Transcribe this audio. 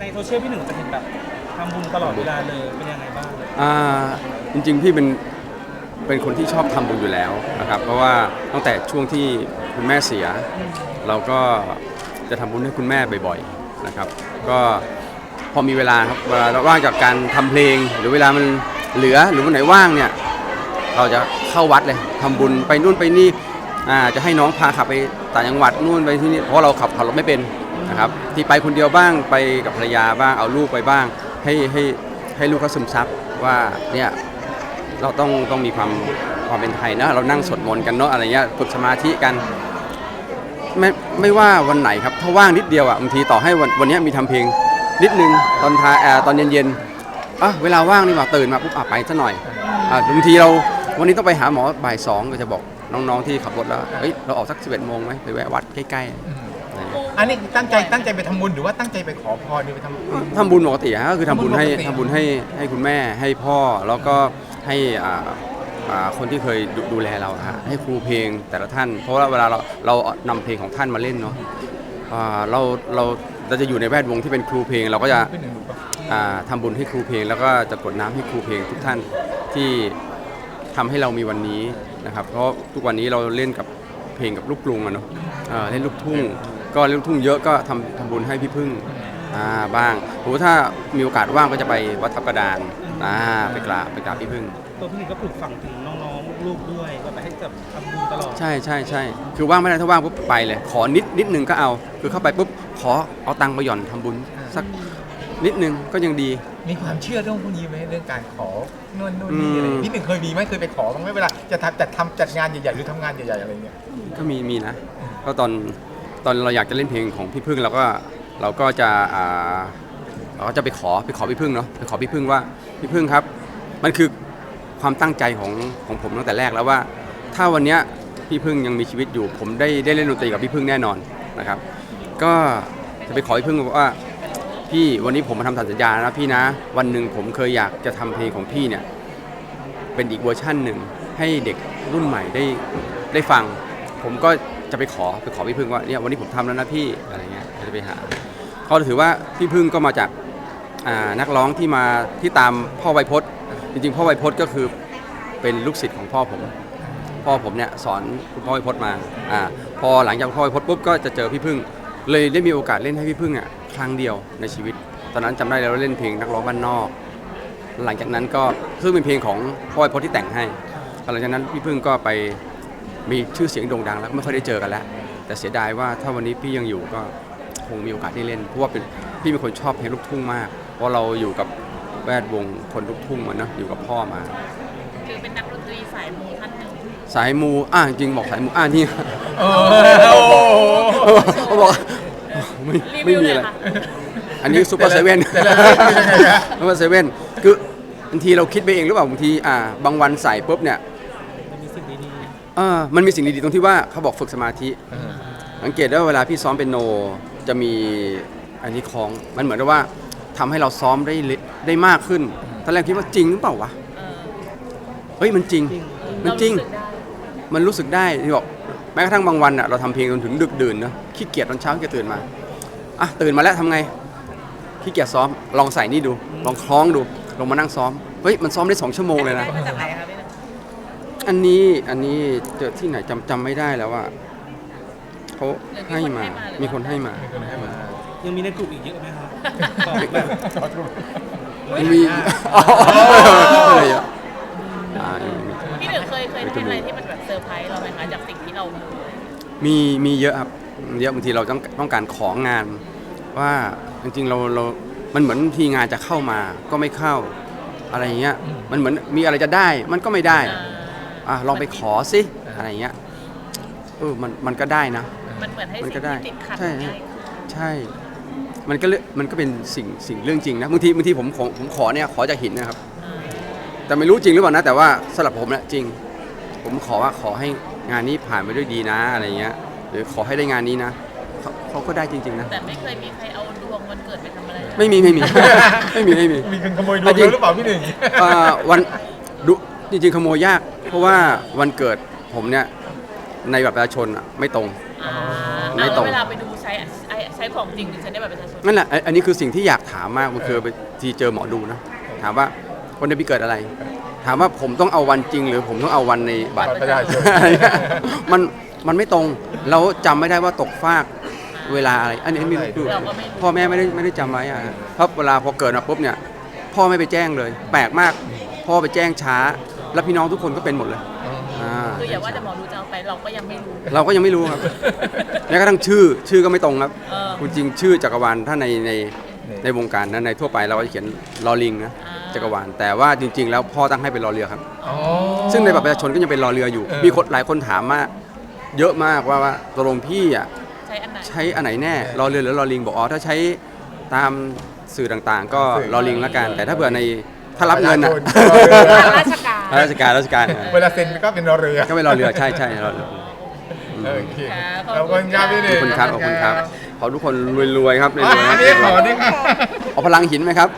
ในโซเชียลพี่หนึ่งจะเห็นแบบทำบุญตลอดเวลาเลยเป็นยังไงบ้างอ่าจริงๆพี่เป็นเป็นคนที่ชอบทำบุญอยู่แล้วนะครับ เพราะว่าตั้งแต่ช่วงที่คุณแม่เสีย เราก็จะทำบุญให้คุณแม่บ่อยๆนะครับ ก็พอมีเวลาครับเวลาเราว่างจากการทำเพลง หรือเวลามันเหลือหรือวันไหนว่างเนี่ยเราจะเข้าวัดเลยทำบุญไปนู่นไปนี่อ่าจะให้น้องพาขับไปต่างจังหวัดนู่นไปที่นี่เพราะเราขับขับรถไม่เป็น นะครับที่ไปคนเดียวบ้างไปกับภรรยาบ้างเอาลูกไปบ้าง ให้ให้ให้ลูกเขาซึมซับว่าเนี่ยเราต้องต้องมีความความเป็นไทยนะ เรานั่งสวดมนต์กันเนาะอะไรเงี้ยฝึกสมาธิกันไม่ไม่ว่าวันไหนครับถ้าว่างนิดเดียวอะบางทีต่อให้วันวันนี้มีทำเพลงนิดนึงตอนทาเอ่อตอนเย็นๆอะเวลาว่างนี่หว่าตื่นมาปุ๊บอะไปซะหน่อยอะบางทีเราวันนี้ต้องไปหาหมอบ่ายสองก็จะบอกน้องๆที่ขับรถแล้วเฮ้ยเราออกสักสิบเอ็ดโมงไหมไปแวะวัดใกล้ๆ อะไรเงี้ยอันนี้ตั้งใจตั้งใจไปทำบุญหรือว่าตั้งใจไปขอพรหรือไปทำทำบุญปกติฮะก็คือทำบุญให้ทำบุญปกติ ทำบุญให้ให้คุณแม่ให้พ่อแล้วก็ให้อ่าอ่าคนที่เคยดูดูแลเราฮะให้ครูเพลงแต่ละท่าน เพราะว่าเวลาเราเรานำเพลงของท่านมาเล่นเนาะอ่าเราเราเราจะอยู่ในแวดวงที่เป็นครูเพลง เราก็จะขึ้นหนึ่งดูปะอ่าทำบุญให้ครูเพลง แล้วก็จะกดน้ำให้ครูเพลงทุกท่านที่ทำให้เรามีวันนี้นะครับ เพราะทุกวันนี้เราเล่นกับเพลงกับลูกกรุงอะเนาะเอ่อเล่นลูกทุ่ง ก็เล่นลูกทุ่งเยอะก็ทำทำบุญให้พี่พึ่งอ่าบ้างโหถ้ามีโอกาสว่างก็จะไปวัดทับกระดานอ่าไปกราบไปกราบพี่พึ่ง ตัวพี่หนึ่งก็ปลูกฝังถึงน้องๆลูกๆด้วยว่าแบบให้แบบทำบุญตลอด ใช่ใช่ใช่คือว่างไม่ได้ถ้าว่างปุ๊บไปเลย ขอนิดนิดนึงก็เอา คือเข้าไปปุ๊บขอเอาตังค์มาหย่อนทำบุญสักนิดนึงก็ยังดี มีความเชื่อเรื่องพวกนี้ไหมเรื่องการขอนู่นนู่นนี่อะไรอืม พี่หนึ่งเคยมีไหมเคยไปขอบ้างไหมเวลาจะทำจัดทำจัดงานใหญ่ๆหรือทำงานใหญ่ๆอะไรเงี้ยก็มีมีนะก็ตอน ตอนเราอยากจะเล่นเพลงของพี่พึ่งเราก็เราก็จะอ่าเราก็จะไปขอไปขอพี่พึ่งเนาะไปขอพี่พึ่งว่าพี่พึ่งครับ มันคือความตั้งใจของของผมตั้งแต่แรกแล้วว่า ถ้าวันเนี้ยพี่พึ่งยังมีชีวิตอยู่ ผมได้ได้เล่นดนตรีกับพี่พึ่งแน่นอนนะครับ ก็จะไปขอพี่พึ่งว่าพี่วันนี้ผมมาทำสัญญานะพี่นะ วันหนึ่งผมเคยอยากจะทำเพลงของพี่เนี่ย เป็นอีกเวอร์ชั่นหนึ่งให้เด็กรุ่นใหม่ได้ได้ฟัง ผมก็ จะไปขอไปขอพี่พึ่งว่าเนี่ยวันนี้ผมทำแล้วนะพี่อะไรเงี้ยจะไปหาเขาถือว่าพี่พึ่งก็มาจากนักร้องที่มาที่ตามพ่อไวพจน์ จริงๆ พ่อไวพจน์ก็คือเป็นลูกศิษย์ของพ่อผมพ่อผมเนี่ยสอนคุณพ่อไวพจน์มาอ่าพอหลังจากพ่อไวพจน์ปุ๊บก็จะเจอพี่พึ่ง เลยได้มีโอกาสเล่นให้พี่พึ่งอะครั้งเดียวในชีวิต ตอนนั้นจำได้แล้วว่าเล่นเพลงนักร้องบ้านนอก หลังจากนั้นก็ซึ่งเป็นเพลงของพ่อไวพจน์ที่แต่งให้หลังจากนั้นพี่พึ่งก็ไป มีชื่อเสียงโด่งดังแล้วไม่ค่อยได้เจอกันแล้ว แต่เสียดายว่าถ้าวันนี้พี่ยังอยู่ก็คงมีโอกาสได้เล่นเพราะว่าเป็นพี่เป็นคนชอบเพลงลูกทุ่งมาก เพราะเราอยู่กับแวดวงคนลูกทุ่งมาเนอะอยู่กับพ่อมา คือเป็นนักดนตรีสายมูท่านหนึ่งสายมูอะจริงบอกสายมูอะนี่โอ้โหเขาบอกไม่ไม่มีอะไรค่ะอันนี้ซูเปอร์เซเว่นแต่ละเรื่องเป็นยังไงฮะซูเปอร์เซเว่นคือบางทีเราคิดไปเองหรือเปล่าบางทีอ่าบางวันใส่ปุ๊บเนี่ยมันมีสิ่งดีเออมันมีสิ่งดีๆตรงที่ว่าเขาบอกฝึกสมาธิสังเกตได้ว่าเวลาพี่ซ้อมเป็นโนจะมีอันนี้คล้องมันเหมือนกับว่าทำให้เราซ้อมได้เละได้มากขึ้นตอนแรกคิดว่าจริงหรือเปล่าวะเออเฮ้ยมันจริง มันจริงเาสึกได้มันรู้สึกได้ที่บอกแม้กระทั่งบางวันอะเราทำเพลงจนถึงดึกดื่นเนอะขี้เกียจตอนเช้าขี้เกียจตื่นมาอะตื่นมาแล้วทำไงขี้เกียจซ้อม ลองใส่นี่ดู ลองคล้องดูลองมานั่งซ้อมเฮ้ยมันซ้อมได้สองชั่วโมงเลยนะได้มาจากไหนคะพี่หนึ่ง อันนี้อันนี้เจอที่ไหนจำจำไม่ได้แล้วว่าเขาให้มา มีคนให้มาๆยังมีในกลุ่มอีกเยอะไหมครับของแบบมันมีอ๋ออะไรอะอ่ายังมีพี่หนึ่งเคยเคยทำอะไรที่มันแบบเซอร์ไพรส์เราไหมคะจากสิ่งที่เรามูมีมีเยอะครับเยอะบางทีเราต้องต้องการของงาน ว่าจริงๆเราเรา มันเหมือนทีงานจะเข้ามาก็ไม่เข้า อะไรอย่างเงี้ย มันเหมือนมีอะไรจะได้ มันก็ไม่ได้ อ่าอะลองไปขอสิอะไรอย่างเงี้ยเออมันมันก็ได้นะ มันเหมือนให้มันสิ่งก็ได้ที่ติดขัดใช่ ง่ายขึ้นใช่ มันก็เรื่องมันก็เป็นสิ่งสิ่งเรื่องจริงนะบางทีบางทีผมขอผมขอเนี่ยขอจากหินนะครับ อ่าแต่ไม่รู้จริงหรือเปล่านะแต่ว่าสำหรับผมเนี่ยจริง ผมขอว่าขอให้งานนี้ผ่านไปด้วยดีนะอะไรเงี้ย หรือขอให้ได้งานนี้นะเขาเขาก็ได้จริง ๆ นะ แต่ไม่เคยมีใครเอาดวงวันเกิดไปทำอะไรเลยไม่มีไม่มี ไม่มีไม่มี มีคนขโมยดวงแล้วหรือเปล่าพี่หนึ่ง เอ่อวันดุ จริงๆขโมยยาก เพราะว่าวันเกิดผมเนี่ยในบัตรประชาชนอะไม่ตรง อ่าไม่ตรง แล้วเวลาไปดูใช้ใช้ใช้ช้ของจริงหรือใช้ในบัตรประชาชนนั่นแหละอันอันนี้คือสิ่งที่อยากถามมากมันคือไปทีเจอหมอดูนะ ถามว่าวันเดือนปีเกิดอะไร ถามว่าผมต้องเอาวันจริง หรือผมต้องเอาวันในบัตร บัตรประชาชน มันมันไม่ตรงเราจำไม่ได้ว่าตกฟากเวลาอะไร อันนี้ไม่รู้เราก็ไม่รู้พ่อแม่ไม่ได้ไม่ได้จำไว้อะเพราะเวลาพอเกิดมาปุ๊บเนี่ย พ่อไม่ไปแจ้งเลย แปลกมาก พ่อไปแจ้งช้า แล้วพี่น้องทุกคนก็เป็นหมดเลยอ่าคืออย่าว่าแต่หมอดูจะเอาไปเราก็ยังไม่รู้ เราก็ยังไม่รู้ครับแม้กระทั่งชื่อชื่อก็ไม่ตรงครับเออ คุณจริงชื่อจักรวาลถ้าในในในวงการนะในทั่วไปเราก็จะเขียนลอลิงนะอ่าจักรวาลแต่ว่าจริง ๆ แล้วพ่อตั้งให้เป็นรอเรือครับ อ๋อ ซึ่งในบัตรประชาชนก็ยังเป็นรอเรืออยู่ เออ มีคนหลายคนถามมาเยอะมากว่าว่าตกลงพี่อะใช้อันไหนใช้อันไหนแน่รอเรือหรือรอลิงบอกอ๋อถ้าใช้ตามสื่อต่างๆ ก็รอลิงละกัน แต่ถ้าเผื่อใน ถ้ารับเงินอะราชการ ราชการราชการเวลาเซ็นก็เป็นรอเรือก็เป็นรอเรือใช่ใช่รอเรือโอเคค่ะขอบคุณครับพี่ขเด็อบคุณครับขอบคุณครับขอทุกคนรวยๆครับรวยๆคอัรับนนี้ขอนี่ครับ เอาพลังหินไหมครับ